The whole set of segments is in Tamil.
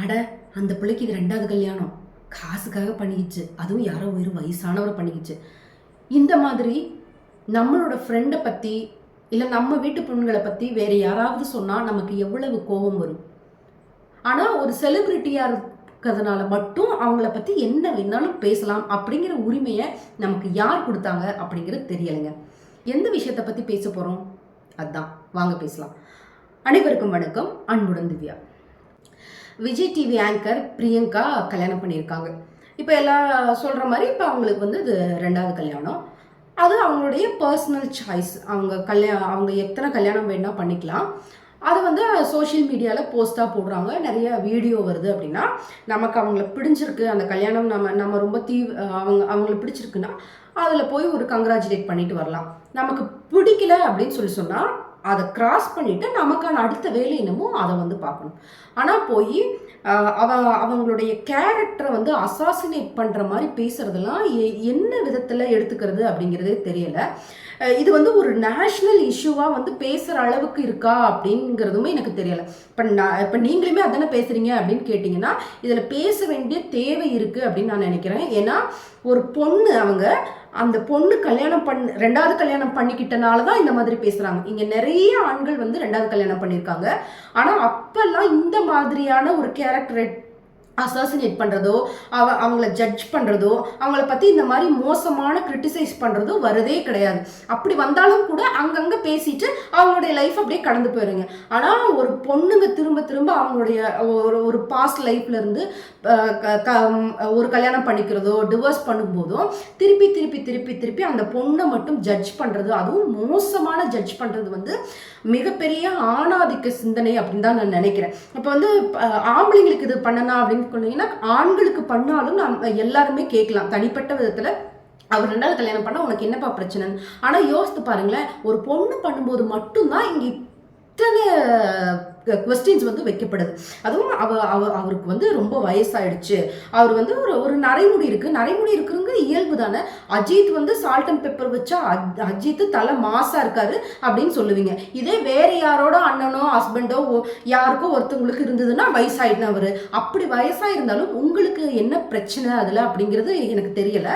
அட அந்த பிள்ளைக்கு இது ரெண்டாவது கல்யாணம். காசுக்காக பண்ணிக்கிச்சு. அதுவும் யாரோ ஒரு வயசானவரை பண்ணிக்கிச்சு. இந்த மாதிரி நம்மளோட ஃப்ரெண்டை பற்றி இல்லை நம்ம வீட்டு பெண்களை பற்றி வேறு யாராவது சொன்னால் நமக்கு எவ்வளவு கோபம் வரும்? ஆனால் ஒரு செலிப்ரிட்டியாக இருக்கிறதுனால மட்டும் அவங்கள பற்றி என்ன வேணாலும் பேசலாம் அப்படிங்கிற உரிமையை நமக்கு யார் கொடுத்தாங்க அப்படிங்கிறது தெரியலைங்க. எந்த விஷயத்தை பற்றி பேச போகிறோம் அதுதான் வாங்க பேசலாம். அனைவருக்கும் வணக்கம். அன்புடன் திவ்யா. விஜய் டிவி ஆங்கர் பிரியங்கா கல்யாணம் பண்ணியிருக்காங்க. இப்போ எல்லாம் சொல்கிற மாதிரி இப்போ அவங்களுக்கு வந்து இது ரெண்டாவது கல்யாணம். அது அவங்களுடைய பர்சனல் சாய்ஸ் அவங்க கல்யாணம் அவங்க எத்தனை கல்யாணம் வேணால் பண்ணிக்கலாம். அது வந்து சோஷியல் மீடியாவில் போஸ்ட்டாக போடுறாங்க. நிறைய வீடியோ வருது அப்படின்னா நமக்கு அவங்கள பிடிச்சிருக்கு. அந்த கல்யாணம் நம்ம நம்ம ரொம்ப தீ அவங்க அவங்கள பிடிச்சிருக்குன்னா அதில் போய் ஒரு கங்க்ராச்சுலேட் பண்ணிட்டு வரலாம். நமக்கு பிடிக்கல அப்படின்னு சொல்லி சொன்னால் அதை கிராஸ் பண்ணிவிட்டு நமக்கான அடுத்த வேலை என்னமோ அதை வந்து பார்க்கணும். ஆனால் போய் அவ அவங்களுடைய கேரக்டரை வந்து அசாசினேட் பண்ணுற மாதிரி பேசுகிறதெல்லாம் என்ன விதத்தில் எடுத்துக்கிறது அப்படிங்கிறதே தெரியலை. இது வந்து ஒரு நேஷ்னல் இஷ்யூவாக வந்து பேசுகிற அளவுக்கு இருக்கா அப்படிங்கிறதுமே எனக்கு தெரியலை. இப்போ நான் இப்போ நீங்களுமே அதானே பேசுகிறீங்க அப்படின்னு கேட்டிங்கன்னா இதில் பேச வேண்டிய தேவை இருக்குது அப்படின்னு நான் நினைக்கிறேன். ஏன்னா ஒரு பொண்ணு அவங்க அந்த பொண்ணு கல்யாணம் பண் ரெண்டாவது கல்யாணம் பண்ணிக்கிட்டனால தான் இந்த மாதிரி பேசுகிறாங்க இங்கே நிறைய ஆண்கள் வந்து ரெண்டாவது கல்யாணம் பண்ணியிருக்காங்க. ஆனால் அப்போல்லாம் இந்த மாதிரியான ஒரு கேரக்டர் அசாசினேட் பண்ணுறதோ அவ அவங்கள ஜட்ஜ் பண்ணுறதோ அவங்கள பற்றி இந்த மாதிரி மோசமான கிரிட்டிசைஸ் பண்ணுறதோ வரதே கிடையாது. அப்படி வந்தாலும் கூட அங்கங்கே பேசிட்டு அவங்களுடைய லைஃப் அப்படியே கடந்து போயிருங்க. ஆனால் ஒரு பொண்ணுங்க திரும்ப திரும்ப அவங்களுடைய ஒரு ஒரு பாஸ்ட் லைஃப்லேருந்து ஒரு கல்யாணம் பண்ணிக்கிறதோ டிவோர்ஸ் பண்ணும்போதும் திருப்பி திருப்பி திருப்பி திருப்பி அந்த பொண்ணை மட்டும் ஜட்ஜ் பண்ணுறது அதுவும் மோசமான ஜட்ஜ் பண்ணுறது வந்து மிகப்பெரிய ஆணாதிக்க சிந்தனை அப்படின்னு தான் நான் நினைக்கிறேன். இப்போ வந்து ஆம்பளைங்களுக்கு இது பண்ணனா அப்படின்னு சொன்னீங்கன்னா ஆண்களுக்கு பண்ணாலும் நம்ம எல்லாருமே கேட்கலாம். தனிப்பட்ட விதத்தில் அவர் ரெண்டாவது கல்யாணம் பண்ணால் உனக்கு என்னப்பா பிரச்சனை? ஆனால் யோசித்து பாருங்களேன் ஒரு பொண்ணு பண்ணும்போது மட்டும்தான் இங்கே இத்தனை கொஸ்டின்ஸ் வந்து வைக்கப்படுது. அதுவும் அவ அவர் அவருக்கு வந்து ரொம்ப வயசாயிடுச்சு. அவர் வந்து ஒரு ஒரு நரைமுடி இருக்குது நரைமுடி இருக்குங்க இயல்பு தானே. அஜித் வந்து சால்ட் அண்ட் பெப்பர் வச்சா அஜித் தலை மாசாக இருக்காரு அப்படின்னு சொல்லுவீங்க. இதே வேற யாரோட அண்ணனோ ஹஸ்பண்டோ யாருக்கோ ஒருத்தவங்களுக்கு இருந்ததுன்னா வயசாயிடுன்னு அவர். அப்படி வயசாயிருந்தாலும் உங்களுக்கு என்ன பிரச்சனை அதில் அப்படிங்கிறது எனக்கு தெரியலை.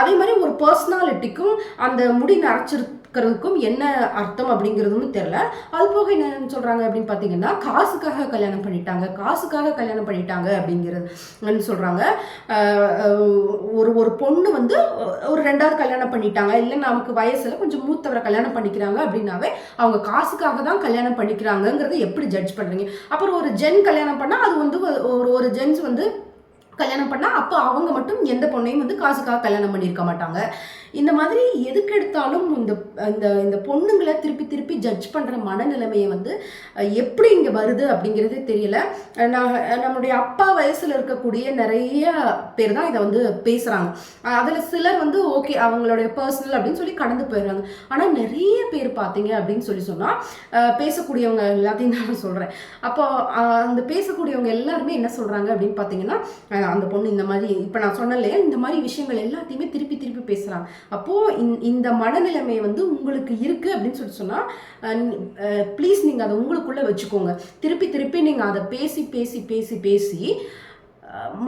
அதே மாதிரி ஒரு பர்சனாலிட்டிக்கும் அந்த முடி நரைச்சிரு இருக்கிறதுக்கும் என்ன அர்த்தம் அப்படிங்கிறதும் தெரில அது போக என்ன சொல்கிறாங்க அப்படின்னு பார்த்தீங்கன்னா காசுக்காக கல்யாணம் பண்ணிட்டாங்க காசுக்காக கல்யாணம் பண்ணிட்டாங்க அப்படிங்கிறது சொல்கிறாங்க ஒரு ஒரு பொண்ணு வந்து ஒரு ரெண்டாவது கல்யாணம் பண்ணிட்டாங்க. இல்லை நமக்கு வயசில் கொஞ்சம் மூத்தவரை கல்யாணம் பண்ணிக்கிறாங்க அப்படின்னாவே அவங்க காசுக்காக தான் கல்யாணம் பண்ணிக்கிறாங்கங்கிறத எப்படி ஜட்ஜ் பண்ணுறீங்க அப்புறம் ஒரு ஜென் கல்யாணம் பண்ணால் அது வந்து ஒரு ஒரு ஜென்ஸ் வந்து கல்யாணம் பண்ணால் அப்போ அவங்க மட்டும் எந்த பொண்ணையும் வந்து காசுக்காக கல்யாணம் பண்ணியிருக்க மாட்டாங்க. இந்த மாதிரி எதுக்கு எடுத்தாலும் இந்த இந்த இந்த பொண்ணுங்களை திருப்பி திருப்பி ஜட்ஜ் பண்ணுற மனநிலைமையை வந்து எப்படி இங்கே வருது அப்படிங்கிறதே தெரியல. நான் நம்முடைய அப்பா வயசில் இருக்கக்கூடிய நிறைய பேர் தான் இதை வந்து பேசுகிறாங்க அதில் சிலர் வந்து ஓகே அவங்களுடைய பர்சனல் அப்படின்னு சொல்லி கடந்து போயிடுறாங்க. ஆனால் நிறைய பேர் பார்த்தீங்க அப்படின்னு சொல்லி சொன்னால் பேசக்கூடியவங்க எல்லாத்தையும் நான் சொல்கிறேன் அப்போ அந்த பேசக்கூடியவங்க எல்லாருமே என்ன சொல்கிறாங்க அப்படின்னு பார்த்தீங்கன்னா அந்த பொண்ணு இந்த மாதிரி இப்போ நான் சொன்னேன் இல்லையா இந்த மாதிரி விஷயங்கள் எல்லாத்தையுமே திருப்பி திருப்பி பேசுகிறாங்க அப்போது இந் இந்த மனநிலைமை வந்து உங்களுக்கு இருக்குது அப்படின்னு சொல்லி சொன்னால் ப்ளீஸ் நீங்கள் அதை உங்களுக்குள்ளே வச்சுக்கோங்க. திருப்பி திருப்பி நீங்கள் அதை பேசி பேசி பேசி பேசி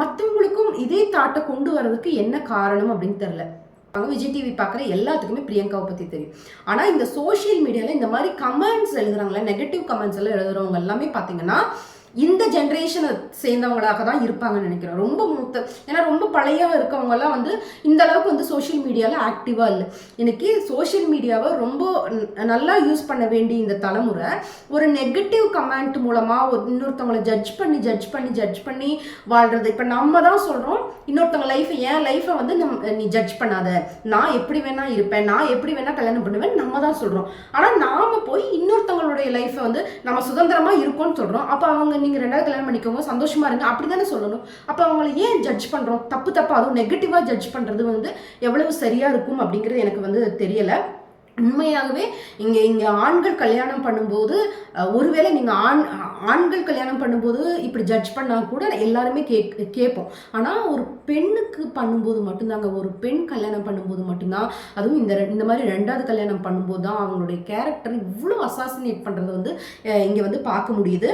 மற்றவங்களுக்கும் இதே தாட்டை கொண்டு வர்றதுக்கு என்ன காரணம் அப்படின்னு தெரில விஜய் டிவி பார்க்குற எல்லாத்துக்குமே பிரியங்காவை பற்றி தெரியும். ஆனால் இந்த சோஷியல் மீடியாவில் இந்த மாதிரி கமெண்ட்ஸ் எழுதுறாங்களே நெகட்டிவ் கமெண்ட்ஸ் எல்லாம் எழுதுறவங்க எல்லாமே பார்த்தீங்கன்னா இந்த ஜென்ரேஷனை சேர்ந்தவங்களாக தான் இருப்பாங்கன்னு நினைக்கிறேன். ரொம்ப மூத்த ஏன்னா ரொம்ப பழைய இருக்கவங்கலாம் வந்து இந்த அளவுக்கு வந்து சோஷியல் மீடியாவில் ஆக்டிவாக இல்லை. இன்னைக்கு சோஷியல் மீடியாவை ரொம்ப நல்லா யூஸ் பண்ண வேண்டிய இந்த தலைமுறை ஒரு நெகட்டிவ் கமெண்ட் மூலமாக ஒரு இன்னொருத்தவங்களை ஜட்ஜ் பண்ணி ஜட்ஜ் பண்ணி ஜட்ஜ் பண்ணி வாழ்கிறது இப்போ நம்ம தான் சொல்கிறோம் இன்னொருத்தவங்க லைஃப்பை என் லைஃப்பை வந்து நம் நீ ஜட்ஜ் பண்ணாத. நான் எப்படி வேணால் இருப்பேன் நான் எப்படி வேணால் கல்யாணம் பண்ணுவேன் நம்ம தான் சொல்கிறோம் ஆனால் நாம் போய் இன்னொருத்தவங்களுடைய லைஃப்பை வந்து நம்ம சுதந்திரமாக இருக்கோம்னு சொல்கிறோம் அப்போ அவங்க நீங்கள் ரெண்டாவது கல்யாணம் பண்ணிக்கோங்க சந்தோஷமாக இருங்க அப்படி தானே சொல்லணும். அப்போ அவங்கள ஏன் ஜட்ஜ் பண்ணுறோம் தப்பு தப்பாக அதுவும் நெகட்டிவாக ஜட்ஜ் பண்ணுறது வந்து எவ்வளவு சரியாக இருக்கும் அப்படிங்கிறது எனக்கு வந்து தெரியலை. உண்மையாகவே இங்கே இங்கே ஆண்கள் கல்யாணம் பண்ணும்போது ஒருவேளை நீங்கள் ஆண் ஆண்கள் கல்யாணம் பண்ணும்போது இப்படி ஜட்ஜ் பண்ணால் கூட எல்லாருமே கே கேட்போம். ஆனால் ஒரு பெண்ணுக்கு பண்ணும்போது மட்டும்தாங்க ஒரு பெண் கல்யாணம் பண்ணும்போது மட்டும்தான் அதுவும் இந்த இந்த மாதிரி ரெண்டாவது கல்யாணம் பண்ணும்போது தான் அவங்களுடைய கேரக்டர் இவ்வளோ அசாசினேட் பண்ணுறது வந்து இங்கே வந்து பார்க்க முடியுது.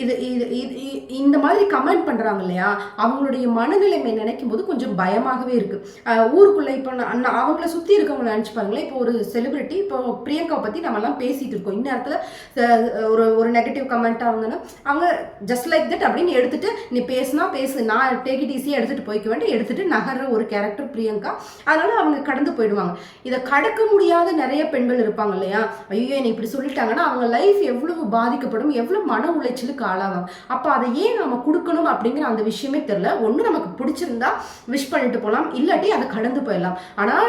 இது இது இது இந்த மாதிரி கமெண்ட் பண்ணுறாங்க இல்லையா? அவங்களுடைய மனநிலைமை நினைக்கும் போது கொஞ்சம் பயமாகவே இருக்குது ஊருக்குள்ளே இப்போ நான் அவங்கள சுற்றி இருக்கவங்கள நினச்சி பாருங்களேன் இப்போ ஒரு செலிபிரிட்டி இப்போ பிரியங்கா பற்றி நம்மலாம் பேசிகிட்டு இருக்கோம். இந்நேரத்தில் ஒரு ஒரு நெகட்டிவ் கமெண்ட் ஆகுங்கன்னா அவங்க ஜஸ்ட் லைக் தட் அப்படின்னு எடுத்துகிட்டு நீ பேசுனா பேசு. நான் டேக் இட் ஈஸியாக எடுத்துகிட்டு போய்க்க வேண்டிய எடுத்துகிட்டு நகர்ற ஒரு கேரக்டர் பிரியங்கா. அதனால் அவங்க கடந்து போயிடுவாங்க. இதை கடக்க முடியாத நிறைய பெண்கள் இருப்பாங்க இல்லையா? ஐயோ என்னை இப்படி சொல்லிட்டாங்கன்னா அவங்க லைஃப் எவ்வளவு பாதிக்கப்படும் எவ்வளவு மன உளைச்சலுக்கு ஆளாகும் அப்போ அதை ஏன் நம்ம கொடுக்கணும் அப்படிங்கிற அந்த விஷயமே தெரில ஒன்று நமக்கு பிடிச்சிருந்தா விஷ் பண்ணிட்டு போகலாம் இல்லாட்டி அதை கடந்து போயிடலாம். ஆனால்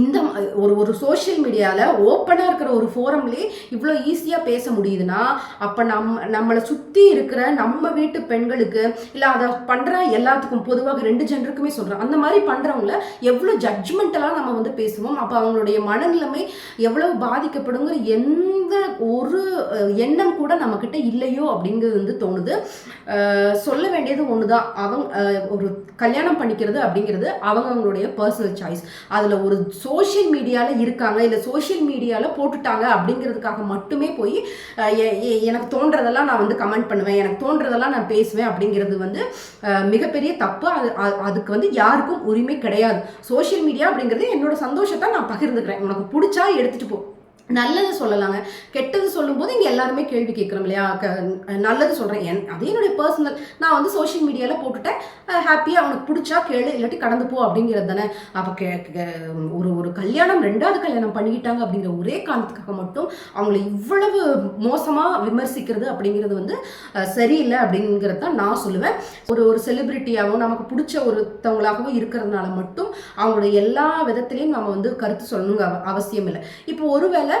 இந்த ஒரு ஒரு சோஷியல் மீடியாவில் ஓப்பனாக இருக்கிற ஒரு ஃபோரம்லேயே இவ்வளோ ஈஸியாக பேச முடியுதுன்னா அப்போ நம்ம நம்மளை சுற்றி இருக்கிற நம்ம வீட்டு பெண்களுக்கு இல்லை அதை பண்ணுற எல்லாத்துக்கும் பொதுவாக ரெண்டு ஜென்டருக்குமே சொல்கிறேன் அந்த மாதிரி பண்ணுறவங்கள எவ்வளோ ஜட்ஜ்மெண்டலாக நம்ம வந்து பேசுவோம். அப்போ அவங்களுடைய மனநிலைமை எவ்வளோ பாதிக்கப்படுங்கிற எந்த ஒரு எண்ணம் கூட நம்மக்கிட்ட இல்லையோ அப்படிங்கிறது வந்து தோணுது. சொல்ல வேண்டியது ஒன்று தான் அவங்க ஒரு கல்யாணம் பண்ணிக்கிறது அப்படிங்கிறது அவங்க அவங்களுடைய பர்சனல் சாய்ஸ் அதில் ஒரு சோஷியல் மீடியாவில் இருக்காங்க இல்லை சோஷியல் மீடியாவில் போட்டுட்டாங்க அப்படிங்கிறதுக்காக மட்டுமே போய் எ- எனக்கு தோன்றதெல்லாம் நான் வந்து கமெண்ட் பண்ணுவேன் எனக்கு தோன்றதெல்லாம் நான் பேசுவேன் அப்படிங்கிறது வந்து மிகப்பெரிய தப்பு. அது அதுக்கு வந்து யாருக்கும் உரிமை கிடையாது. சோஷியல் மீடியா அப்படிங்கிறது என்னோட சந்தோஷத்தை நான் பகிர்ந்துக்கிறேன். உனக்கு பிடிச்சா எடுத்துகிட்டு போ. நல்லது சொல்லலாங்க. கெட்டது சொல்லும்போது இங்கே எல்லாருமே கேள்வி கேட்குறோம் இல்லையா? க- நல்லது சொல்கிறேன் என் அது என்னுடைய பர்சனல் நான் வந்து சோஷியல் மீடியாவில் போட்டுட்டேன். ஹாப்பியாக அவனுக்கு பிடிச்சா கேளு இல்லாட்டி கடந்து போ அப்படிங்கிறது தானே. அப்போ கே ஒரு ஒரு கல்யாணம் ரெண்டாவது கல்யாணம் பண்ணிக்கிட்டாங்க அப்படிங்கிற ஒரே காரணத்துக்காக மட்டும் அவங்கள இவ்வளவு மோசமாக விமர்சிக்கிறது அப்படிங்கிறது வந்து சரியில்லை அப்படிங்கிறது தான் நான் சொல்லுவேன். ஒரு ஒரு செலிபிரிட்டியாகவும் நமக்கு பிடிச்ச ஒருத்தவங்களாகவும் இருக்கிறதுனால மட்டும் அவங்களோட எல்லா விதத்துலேயும் நம்ம வந்து கருத்து சொல்லணுங்க அவ- அவசியம் இல்லை. இப்போ ஒருவேளை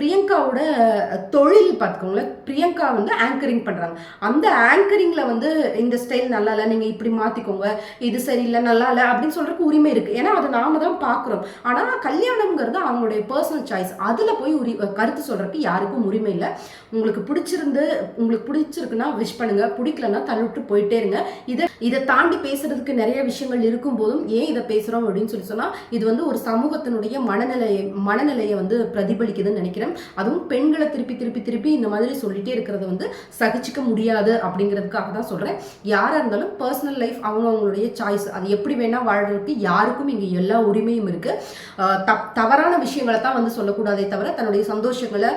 பிரியங்காவோட தொழில் பார்த்துக்கோங்களேன். பிரியங்கா வந்து ஆங்கரிங் பண்ணுறாங்க அந்த ஆங்கரிங்கில் வந்து இந்த ஸ்டைல் நல்லா இல்லை நீங்கள் இப்படி மாற்றிக்கோங்க இது சரியில்லை நல்லா இல்லை அப்படின்னு சொல்கிறதுக்கு உரிமை இருக்குது ஏன்னா அதை நாம தான் பார்க்குறோம். ஆனால் கல்யாணம்ங்கிறது அவங்களுடைய பர்சனல் சாய்ஸ் அதில் போய் உரி கருத்து சொல்கிறதுக்கு யாருக்கும் உரிமை இல்லை. உங்களுக்கு பிடிச்சிருந்து உங்களுக்கு பிடிச்சிருக்குன்னா விஷ் பண்ணுங்கள் பிடிக்கலன்னா தள்ளிவிட்டு போயிட்டே இருங்க. இதை இதை தாண்டி பேசுகிறதுக்கு நிறைய விஷயங்கள் இருக்கும் போதும் ஏன் இதை பேசுகிறோம் அப்படின்னு சொல்லி சொன்னால் இது வந்து ஒரு சமூகத்தினுடைய மனநிலையை மனநிலையை வந்து பிரதிபலிக்குதுன்னு நினைக்கிறேன். அதுவும் பெண்களை திருப்பி திருப்பி திருப்பி இந்த மாதிரி சொல்லிட்டே இருக்கிறத வந்து சகிச்சுக்க முடியாது அப்படிங்கிறதுக்காக தான் சொல்கிறேன் யாராக இருந்தாலும் பர்சனல் லைஃப் அவங்க அவங்களுடைய சாய்ஸ் அது எப்படி வேணால் வாழ்றதுக்கு யாருக்கும் இங்கே எல்லா உரிமையும் இருக்குது தப் தவறான விஷயங்களை தான் வந்து சொல்லக்கூடாதே தவிர தன்னுடைய சந்தோஷங்களை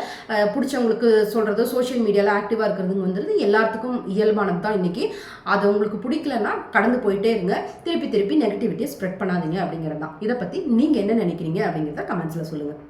பிடிச்சவங்களுக்கு சொல்கிறது சோஷியல் மீடியாவில் ஆக்டிவாக இருக்கிறதுங்கிறது எல்லாத்துக்கும் இயல்பானது தான் இன்றைக்கி அது உங்களுக்கு பிடிக்கலன்னா கடந்து போயிட்டே இருங்க. திருப்பி திருப்பி நெகட்டிவிட்டியை ஸ்ப்ரெட் பண்ணாதீங்க அப்படிங்கிறது தான். இதை பற்றி நீங்கள் என்ன நினைக்கிறீங்க அப்படிங்கிறத கமெண்ட்ஸில் சொல்லுங்கள்